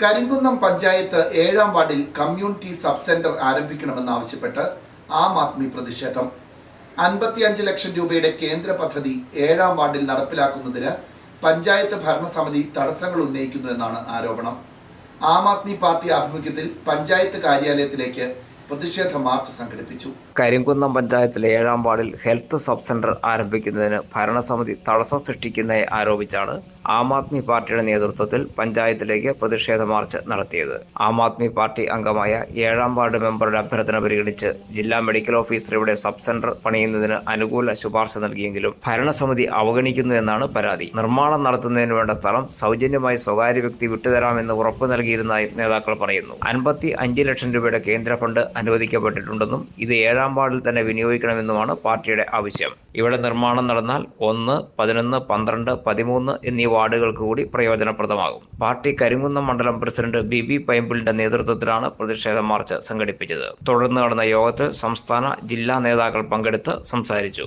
കരിങ്കുന്നം പഞ്ചായത്ത് ഏഴാം വാർഡിൽ community sub centre ആരംഭിക്കണമെന്നാവശ്യപ്പെട്ട് ആം ആദ്മി പ്രതിഷേധം. അൻപത്തിയഞ്ച് ലക്ഷം രൂപയുടെ കേന്ദ്ര പദ്ധതി ഏഴാം വാർഡിൽ നടപ്പിലാക്കുന്നതിന് പഞ്ചായത്ത് ഭരണസമിതി തടസ്സങ്ങൾ ഉന്നയിക്കുന്നു എന്നാണ് ആരോപണം. ആം ആദ്മി പാർട്ടി ആഭിമുഖ്യത്തിൽ പഞ്ചായത്ത് കാര്യാലയത്തിലേക്ക് പ്രതിഷേധ മാർച്ച് സംഘടിപ്പിച്ചു. കരിങ്കുന്നം പഞ്ചായത്തിലെ ഏഴാം വാർഡിൽ ഹെൽത്ത് സബ് സെന്റർ ആരംഭിക്കുന്നതിന് ഭരണസമിതി തടസ്സം സൃഷ്ടിക്കുന്നതായി ആരോപിച്ചാണ് ആം ആദ്മി പാർട്ടിയുടെ നേതൃത്വത്തിൽ പഞ്ചായത്തിലേക്ക് പ്രതിഷേധ മാർച്ച് നടത്തിയത്. ആം ആദ്മി പാർട്ടി അംഗമായ ഏഴാം വാർഡ് മെമ്പറുടെ അഭ്യർത്ഥന പരിഗണിച്ച് ജില്ലാ മെഡിക്കൽ ഓഫീസർ ഇവിടെ സബ് സെന്റർ പണിയുന്നതിന് അനുകൂല ശുപാർശ നൽകിയെങ്കിലും ഭരണസമിതി അവഗണിക്കുന്നു എന്നാണ് പരാതി. നിർമ്മാണം നടത്തുന്നതിന് വേണ്ട സ്ഥലം സൗജന്യമായി സ്വകാര്യ വ്യക്തി വിട്ടുതരാമെന്ന് ഉറപ്പു നൽകിയിരുന്നതായും നേതാക്കൾ പറയുന്നു. അൻപത്തി അഞ്ച് ലക്ഷം രൂപയുടെ കേന്ദ്ര ഫണ്ട് അനുവദിക്കപ്പെട്ടിട്ടുണ്ടെന്നും ഇത് ഏഴാം വാർഡിൽ തന്നെ വിനിയോഗിക്കണമെന്നുമാണ് പാർട്ടിയുടെ ആവശ്യം. ഇവിടെ നിർമ്മാണം നടന്നാൽ ഒന്ന് പതിനൊന്ന് പന്ത്രണ്ട് പതിമൂന്ന് എന്നീ വാർഡുകൾക്ക് കൂടി പ്രയോജനപ്രദമാകും. പാർട്ടി കരിങ്കുന്നം മണ്ഡലം പ്രസിഡന്റ് ബി ബി പൈമ്പിളിന്റെ നേതൃത്വത്തിലാണ് പ്രതിഷേധ മാർച്ച് സംഘടിപ്പിച്ചത്. തുടർന്ന് നടന്ന യോഗത്തിൽ സംസ്ഥാന ജില്ലാ നേതാക്കൾ പങ്കെടുത്ത് സംസാരിച്ചു.